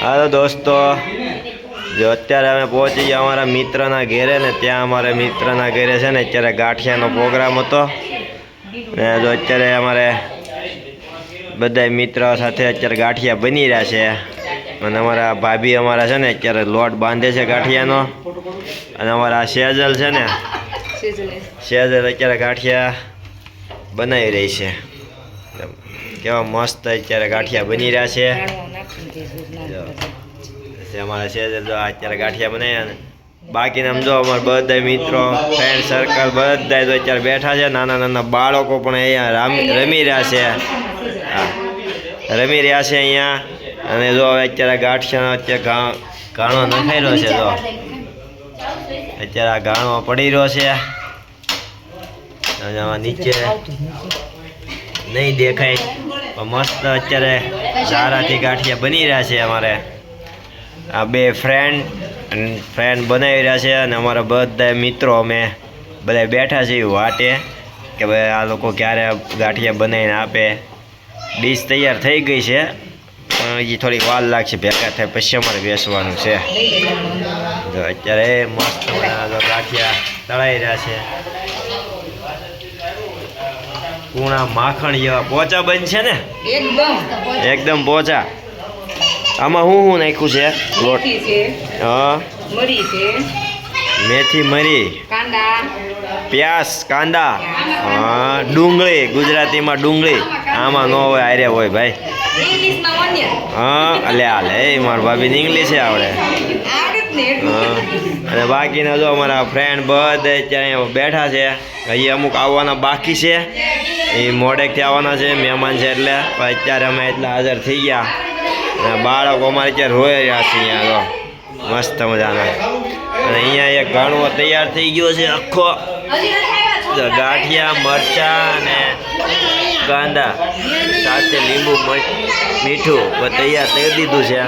હાલો દોસ્તો. જો અત્યારે અમે પહોંચી ગયા અમારા મિત્રના ઘેરે ને ત્યાં અમારા મિત્રના ઘેરે છે ને અત્યારે ગાંઠિયાનો પ્રોગ્રામ હતો. ને જો અત્યારે અમારે બધા મિત્રો સાથે અત્યારે ગાંઠિયા બની રહ્યા છે. અને અમારા ભાભી અમારા છે ને અત્યારે લોટ બાંધે છે ગાંઠિયાનો. અને અમારા સેજલ છે ને સેજલ અત્યારે ગાંઠિયા બનાવી રહી છે. કેવા મસ્ત અત્યારે ગાંઠિયા બની રહ્યા છે. અમારા છે અત્યારે ગાંઠિયા બનાવ્યા ને બાકીના આમ જો અમારા બધા મિત્રો ફ્રેન્ડ સર્કલ બધા તો અત્યારે બેઠા છે. નાના નાના બાળકો પણ અહીંયા રમી રમી રહ્યા છે. રમી રહ્યા છે અહીંયા. અને જો હવે અત્યારે ગાંઠિયાનો અત્યારે ઘાણો નખાઈ રહ્યો છે તો અત્યારે આ ગાણો પડી રહ્યો છે. નીચે નહીં દેખાય. પણ મસ્ત અત્યારે સારાથી ગાંઠિયા બની રહ્યા છે અમારે. આ બે ફ્રેન્ડ ફ્રેન્ડ બનાવી રહ્યા છે અને અમારા બધા મિત્રો અમે બધા બેઠા છીએ વાટે કે ભાઈ આ લોકો ક્યારે ગાંઠિયા બનાવીને આપે. ડીશ તૈયાર થઈ ગઈ છે, પણ હજી થોડીક વાર લાગશે, ભેગા થાય પછી અમારે બેસવાનું છે. જો અત્યારે મસ્ત ગાંઠિયા તળાઈ રહ્યા છે. પૂણા માખણ જેવા પોચા બન છે ને? એકદમ. એકદમ પોચા. આમાં શું શું નાખ્યું છે? લોટ. હા. મરી છે. મેથી મરી. કાંદા. પ્યાસ કાંદા. હા ડુંગળી. ગુજરાતીમાં ડુંગળી. આમાં ન હોય આરે હોય ભાઈ. અલ્યા હા અલે હાલે મારા ભાભીને ઇંગ્લિશ આવડે. હા અને બાકીના જો અમારા ફ્રેન્ડ બધે ત્યાં બેઠા છે. હજી અમુક આવવાના બાકી છે. એ મોડેકથી આવવાના છે મહેમાન છે એટલે. અત્યારે અમે એટલા હાજર થઈ ગયા. અને બાળકો અમારે અત્યારે રોઈ રહ્યા છે અહીંયા તો મસ્ત મજાના. અને અહીંયા એક ગાણવો તૈયાર થઈ ગયો છે આખો. ગાંઠિયા મરચા અને કાંદા સાથે લીંબુ મીઠું તૈયાર કરી દીધું છે.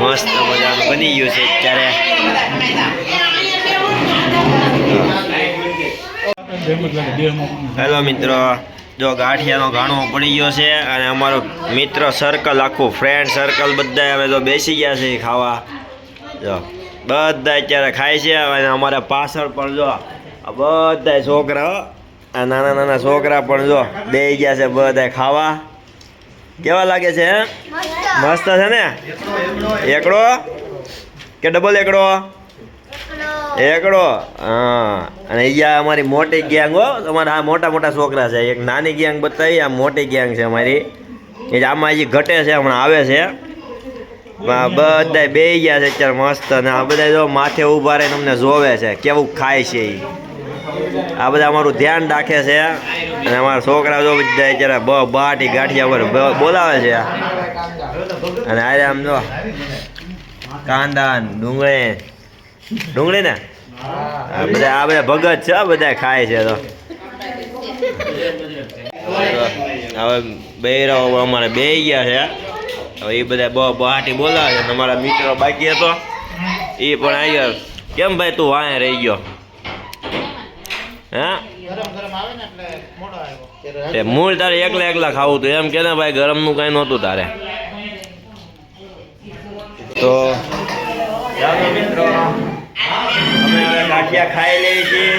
મસ્ત મજાનું બની ગયું છે અત્યારે. હેલો મિત્રો, જો ગાંઠિયાનો ગાણો પડી ગયો છે અને અમારો મિત્ર સર્કલ આખું ફ્રેન્ડ સર્કલ બધા હવે તો બેસી ગયા છે ખાવા. જો બધા અત્યારે ખાય છે અને અમારા પાછળ પણ જો બધા છોકરા આ નાના નાના છોકરા પણ જો બે ગયા છે બધા ખાવા. કેવા લાગે છે? મસ્ત છે ને? એકડો? કે ડબલ એકડો? એકડો. હા. અને અહીંયા અમારી મોટી ગેંગ હો. અમારા આ મોટા મોટા છોકરા છે. એક નાની ગેંગ બતાવી, આ મોટી ગેંગ છે અમારી. એ આમાં હજી ઘટે છે, હમણાં આવે છે. બધા બે ગયા છે, અત્યારે મસ્ત. અને આ બધા જો માથે ઊભા રહીને અમને જોવે છે. કેવું ખાય છે એ આ બધા અમારું ધ્યાન રાખે છે. અને અમારા છોકરા જો બધા અત્યારે બ બાટી ગાંઠિયા પર બ- બોલાવે છે. અને આરે આમ જો. કાંદા ડુંગળી. ડુંગળી ને? બધા આ બધા ભગત છે બધા ખાય છે તો. હવે બૈરાઓ અમારે બે ગયા છે. હવે એ બધા બહુ બહાટી બોલાવે છે. અમારા મિત્રો બાકી હતો. એ પણ આવ્યો કેમ ભાઈ તું વાંહે રહી ગયો? તે મૂળ તારે એકલા એકલા ખાવું હતું એમ કે ને ભાઈ ગરમનું કાંઈ નહોતું તારે. તો મિત્રો. અમે હવે ગાંઠિયા ખાઈ લઈએ છીએ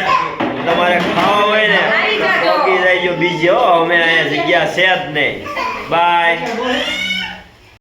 તમારે ખાવા હોય ને તો પહોંચી જાય બીજી. હો અમે અહીંયા જગ્યા છે જ નહીં. બાય